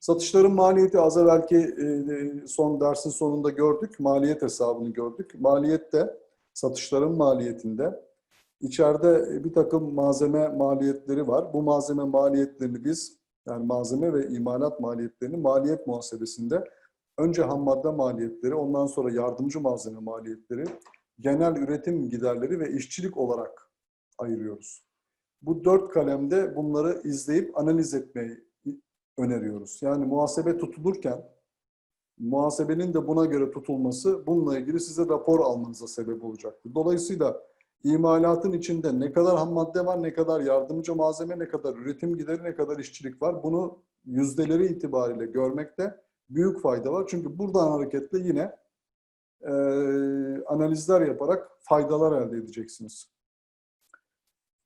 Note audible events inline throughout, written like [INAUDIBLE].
Satışların maliyeti az evvelki e, son dersin sonunda gördük. Maliyet hesabını gördük. Maliyette, satışların maliyetinde içeride bir takım malzeme maliyetleri var. Bu malzeme maliyetlerini biz yani malzeme ve imalat maliyetlerini maliyet muhasebesinde önce ham madde maliyetleri, ondan sonra yardımcı malzeme maliyetleri, genel üretim giderleri ve işçilik olarak ayırıyoruz. Bu dört kalemde bunları izleyip analiz etmeyi öneriyoruz. Yani muhasebe tutulurken muhasebenin de buna göre tutulması bununla ilgili size rapor almanıza sebep olacaktır. Dolayısıyla imalatın içinde ne kadar ham madde var, ne kadar yardımcı malzeme, ne kadar üretim gideri, ne kadar işçilik var bunu yüzdeleri itibariyle görmekte büyük fayda var. Çünkü buradan hareketle yine e, analizler yaparak faydalar elde edeceksiniz.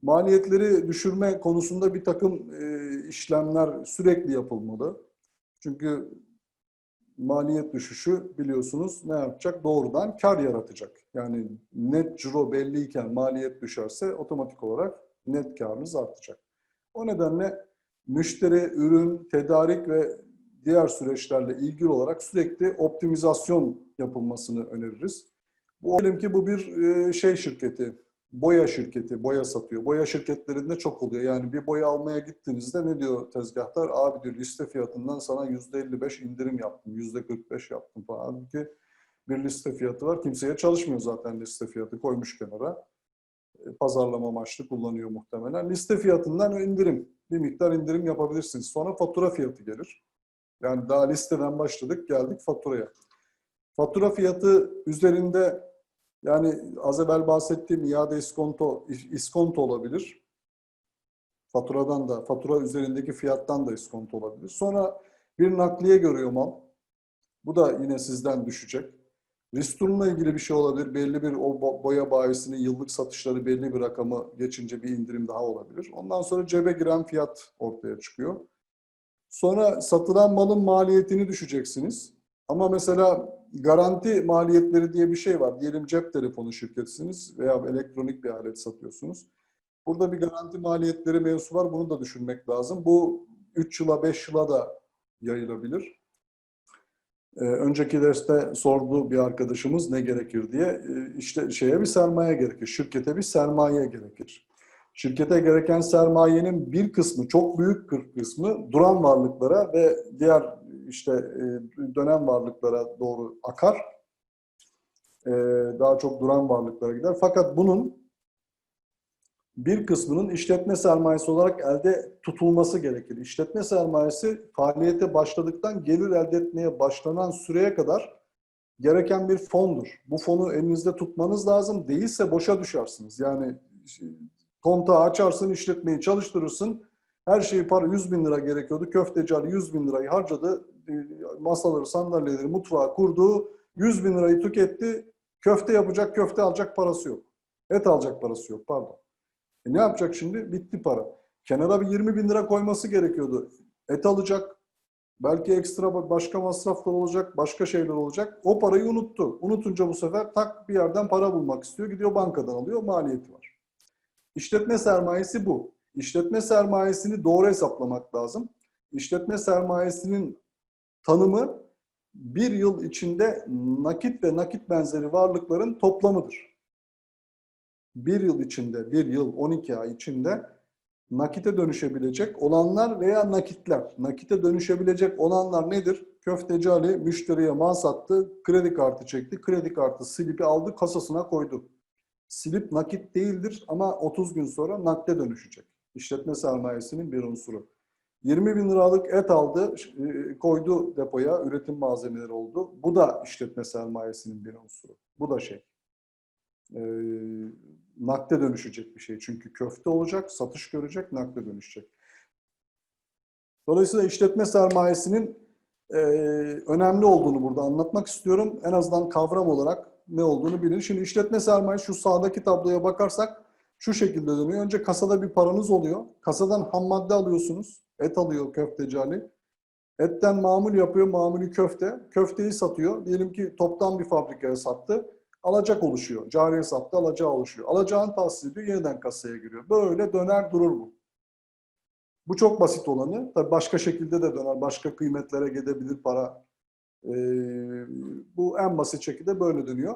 Maliyetleri düşürme konusunda bir takım e, işlemler sürekli yapılmalı. Çünkü maliyet düşüşü biliyorsunuz ne yapacak? Doğrudan kar yaratacak. Yani net ciro belliyken maliyet düşerse otomatik olarak net karınız artacak. O nedenle müşteri, ürün, tedarik ve diğer süreçlerle ilgili olarak sürekli optimizasyon yapılmasını öneririz. Bu diyelim ki bu bir e, şey şirketi, boya şirketi, boya satıyor. Boya şirketlerinde çok oluyor. Yani bir boya almaya gittiğinizde ne diyor tezgahtar? Abi diyor liste fiyatından sana %55 indirim yaptım, %45 yaptım falan. Halbuki bir liste fiyatı var. Kimseye çalışmıyor zaten liste fiyatı koymuş kenara. E, Pazarlama amaçlı kullanıyor muhtemelen. Liste fiyatından indirim, bir miktar indirim yapabilirsiniz. Sonra fatura fiyatı gelir. Yani daha listeden başladık, geldik faturaya. Fatura fiyatı üzerinde yani az evvel bahsettiğim iade iskonto, iskonto olabilir. Faturadan da, fatura üzerindeki fiyattan da iskonto olabilir. Sonra bir nakliye görüyor mal. Bu da yine sizden düşecek. Ristur'la ilgili bir şey olabilir. Belli bir o boya bayisinin yıllık satışları belli bir rakamı geçince bir indirim daha olabilir. Ondan sonra cebe giren fiyat ortaya çıkıyor. Sonra satılan malın maliyetini düşeceksiniz. Ama mesela garanti maliyetleri diye bir şey var. Diyelim cep telefonu şirketisiniz veya elektronik bir alet satıyorsunuz. Burada bir garanti maliyetleri mevzusu var. Bunu da düşünmek lazım. Bu 3 yıla 5 yıla da yayılabilir. Ee, önceki derste sordu bir arkadaşımız ne gerekir diye. Ee, işte şeye bir sermaye gerekir. Şirkete bir sermaye gerekir. Şirkete gereken sermayenin bir kısmı, çok büyük bir kısmı duran varlıklara ve diğer işte e, dönem varlıklara doğru akar. E, daha çok duran varlıklara gider. Fakat bunun bir kısmının işletme sermayesi olarak elde tutulması gerekir. İşletme sermayesi faaliyete başladıktan gelir elde etmeye başlanan süreye kadar gereken bir fondur. Bu fonu elinizde tutmanız lazım. Değilse boşa düşersiniz. Yani kontağı açarsın, işletmeyi çalıştırırsın. Her şeyi para 100 bin lira gerekiyordu. Köfteci Ali 100 bin lirayı harcadı. Masaları, sandalyeleri, mutfağı kurdu. 100 bin lirayı tüketti. Köfte yapacak, köfte alacak parası yok. Et alacak parası yok, pardon. E ne yapacak şimdi? Bitti para. Kenara bir 20 bin lira koyması gerekiyordu. Et alacak. Belki ekstra başka masraflar olacak, başka şeyler olacak. O parayı unuttu. Unutunca bu sefer tak bir yerden para bulmak istiyor. Gidiyor bankadan alıyor, maliyeti var. İşletme sermayesi bu. İşletme sermayesini doğru hesaplamak lazım. İşletme sermayesinin tanımı bir yıl içinde nakit ve nakit benzeri varlıkların toplamıdır. Bir yıl içinde, bir yıl 12 ay içinde nakite dönüşebilecek olanlar veya nakitler. Nakite dönüşebilecek olanlar nedir? Köfteci Ali müşteriye mal sattı, kredi kartı çekti, kredi kartı slipi aldı, kasasına koydu. Slip nakit değildir ama 30 gün sonra nakde dönüşecek. İşletme sermayesinin bir unsuru. 20 bin liralık et aldı, koydu depoya, üretim malzemeleri oldu. Bu da işletme sermayesinin bir unsuru. Bu da şey. E, nakde dönüşecek bir şey. Çünkü köfte olacak, satış görecek, nakde dönüşecek. Dolayısıyla işletme sermayesinin e, önemli olduğunu burada anlatmak istiyorum. En azından kavram olarak ne olduğunu bilin. Şimdi işletme sermayesi şu sağdaki tabloya bakarsak şu şekilde dönüyor. Önce kasada bir paranız oluyor. Kasadan ham madde alıyorsunuz. Et alıyor köfteci Ali. Etten mamul yapıyor, mamulü köfte. Köfteyi satıyor. Diyelim ki toptan bir fabrikaya sattı. Alacak oluşuyor. Cari hesapta alacağı oluşuyor. Alacağını tahsil ediyor, yeniden kasaya giriyor. Böyle döner durur bu. Bu çok basit olanı. Tabii başka şekilde de döner. Başka kıymetlere gidebilir para. Ee, bu en basit şekilde böyle dönüyor.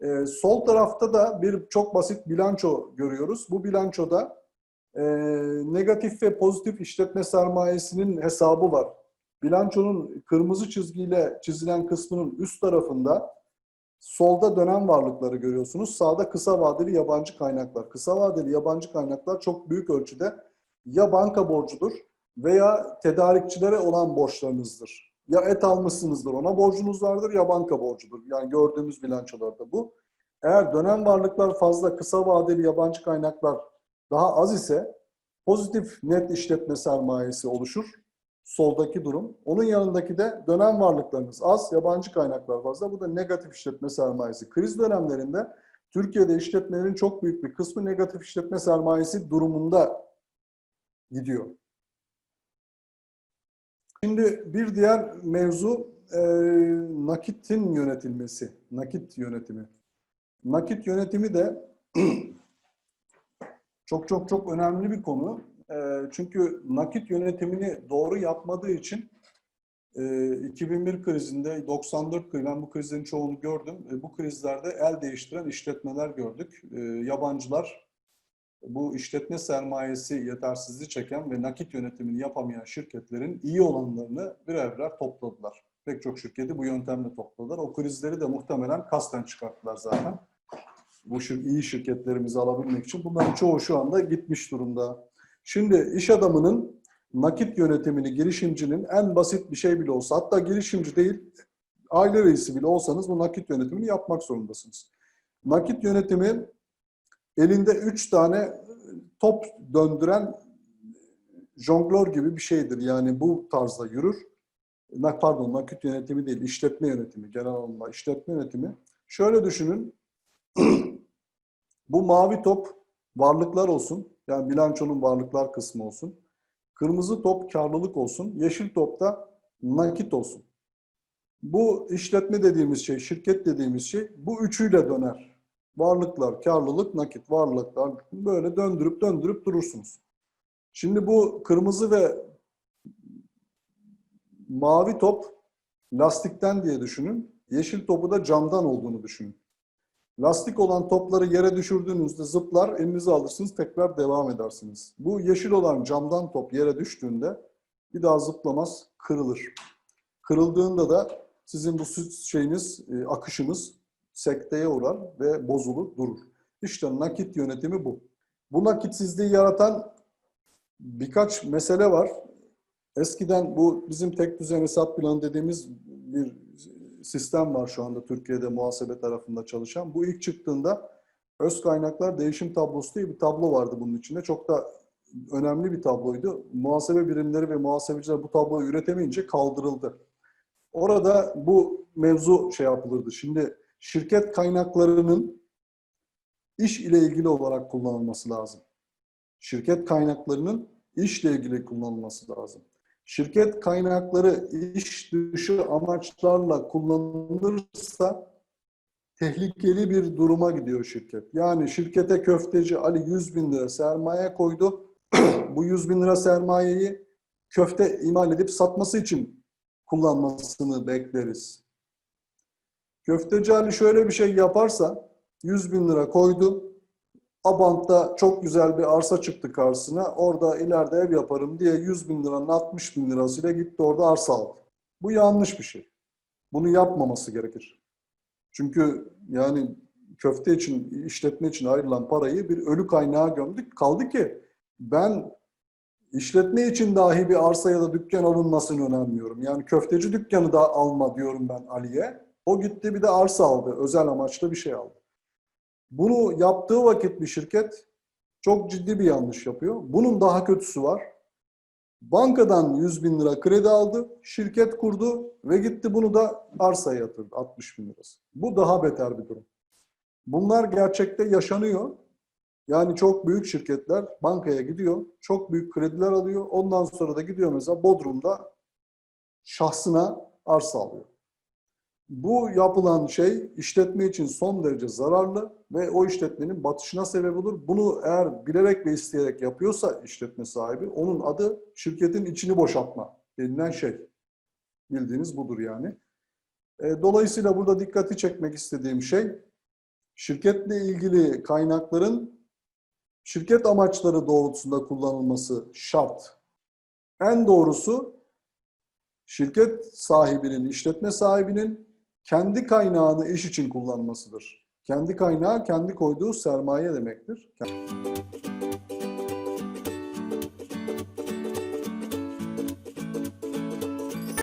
Ee, sol tarafta da bir çok basit bilanço görüyoruz. Bu bilançoda e, negatif ve pozitif işletme sermayesinin hesabı var. Bilançonun kırmızı çizgiyle çizilen kısmının üst tarafında solda dönem varlıkları görüyorsunuz. Sağda kısa vadeli yabancı kaynaklar. Kısa vadeli yabancı kaynaklar çok büyük ölçüde ya banka borcudur veya tedarikçilere olan borçlarınızdır. Ya et almışsınızdır ona borcunuz vardır ya banka borcudur. Yani gördüğümüz bilançolarda bu. Eğer dönem varlıklar fazla kısa vadeli yabancı kaynaklar daha az ise pozitif net işletme sermayesi oluşur. Soldaki durum. Onun yanındaki de dönem varlıklarınız az, yabancı kaynaklar fazla. Bu da negatif işletme sermayesi. Kriz dönemlerinde Türkiye'de işletmelerin çok büyük bir kısmı negatif işletme sermayesi durumunda gidiyor. Şimdi bir diğer mevzu e, nakitin yönetilmesi, nakit yönetimi. Nakit yönetimi de [CLEARS THROAT] çok çok çok önemli bir konu. E, çünkü nakit yönetimini doğru yapmadığı için e, 2001 krizinde, 94 krizi, ben bu krizlerin çoğunu gördüm. E, bu krizlerde el değiştiren işletmeler gördük. E, yabancılar bu işletme sermayesi yetersizliği çeken ve nakit yönetimini yapamayan şirketlerin iyi olanlarını birer birer topladılar. Pek çok şirketi bu yöntemle topladılar. O krizleri de muhtemelen kasten çıkarttılar zaten. Bu şir iyi şirketlerimizi alabilmek için. Bunların çoğu şu anda gitmiş durumda. Şimdi iş adamının nakit yönetimini girişimcinin en basit bir şey bile olsa, hatta girişimci değil, aile reisi bile olsanız bu nakit yönetimini yapmak zorundasınız. Nakit yönetimi elinde üç tane top döndüren jonglör gibi bir şeydir. Yani bu tarzda yürür. Pardon, nakit yönetimi değil, işletme yönetimi, genel anlamda işletme yönetimi. Şöyle düşünün, [CLEARS THROAT] bu mavi top varlıklar olsun, yani bilançonun varlıklar kısmı olsun. Kırmızı top karlılık olsun, yeşil top da nakit olsun. Bu işletme dediğimiz şey, şirket dediğimiz şey bu üçüyle döner. Varlıklar, karlılık, nakit, varlıklar böyle döndürüp döndürüp durursunuz. Şimdi bu kırmızı ve mavi top lastikten diye düşünün. Yeşil topu da camdan olduğunu düşünün. Lastik olan topları yere düşürdüğünüzde zıplar, elinize alırsınız, tekrar devam edersiniz. Bu yeşil olan camdan top yere düştüğünde bir daha zıplamaz, kırılır. Kırıldığında da sizin bu şeyiniz, e, akışınız sekteye uğrar ve bozulur, durur. İşte nakit yönetimi bu. Bu nakitsizliği yaratan birkaç mesele var. Eskiden bu bizim tek düzen hesap planı dediğimiz bir sistem var şu anda Türkiye'de muhasebe tarafında çalışan. Bu ilk çıktığında öz kaynaklar değişim tablosu diye bir tablo vardı bunun içinde. Çok da önemli bir tabloydu. Muhasebe birimleri ve muhasebeciler bu tabloyu üretemeyince kaldırıldı. Orada bu mevzu şey yapılırdı. Şimdi şirket kaynaklarının iş ile ilgili olarak kullanılması lazım. Şirket kaynaklarının işle ilgili kullanılması lazım. Şirket kaynakları iş dışı amaçlarla kullanılırsa tehlikeli bir duruma gidiyor şirket. Yani şirkete köfteci Ali 100 bin lira sermaye koydu. [CLEARS THROAT] Bu 100 bin lira sermayeyi köfte imal edip satması için kullanmasını bekleriz. Köfteci Ali şöyle bir şey yaparsa 100 bin lira koydu. Abant'ta çok güzel bir arsa çıktı karşısına. Orada ileride ev yaparım diye 100 bin liranın 60 bin lirasıyla gitti orada arsa aldı. Bu yanlış bir şey. Bunu yapmaması gerekir. Çünkü yani köfte için, işletme için ayrılan parayı bir ölü kaynağa gömdük. Kaldı ki ben işletme için dahi bir arsa ya da dükkan alınmasını önermiyorum. Yani köfteci dükkanı da alma diyorum ben Ali'ye. O gitti bir de arsa aldı. Özel amaçlı bir şey aldı. Bunu yaptığı vakit bir şirket çok ciddi bir yanlış yapıyor. Bunun daha kötüsü var. Bankadan 100 bin lira kredi aldı, şirket kurdu ve gitti bunu da arsaya yatırdı 60 bin lirası. Bu daha beter bir durum. Bunlar gerçekte yaşanıyor. Yani çok büyük şirketler bankaya gidiyor, çok büyük krediler alıyor. Ondan sonra da gidiyor mesela Bodrum'da şahsına arsa alıyor. Bu yapılan şey işletme için son derece zararlı ve o işletmenin batışına sebep olur. Bunu eğer bilerek ve isteyerek yapıyorsa işletme sahibi, onun adı şirketin içini boşaltma denilen şey. Bildiğiniz budur yani. E, Dolayısıyla burada dikkati çekmek istediğim şey, şirketle ilgili kaynakların şirket amaçları doğrultusunda kullanılması şart. En doğrusu şirket sahibinin, işletme sahibinin kendi kaynağını iş için kullanmasıdır. Kendi kaynağı kendi koyduğu sermaye demektir.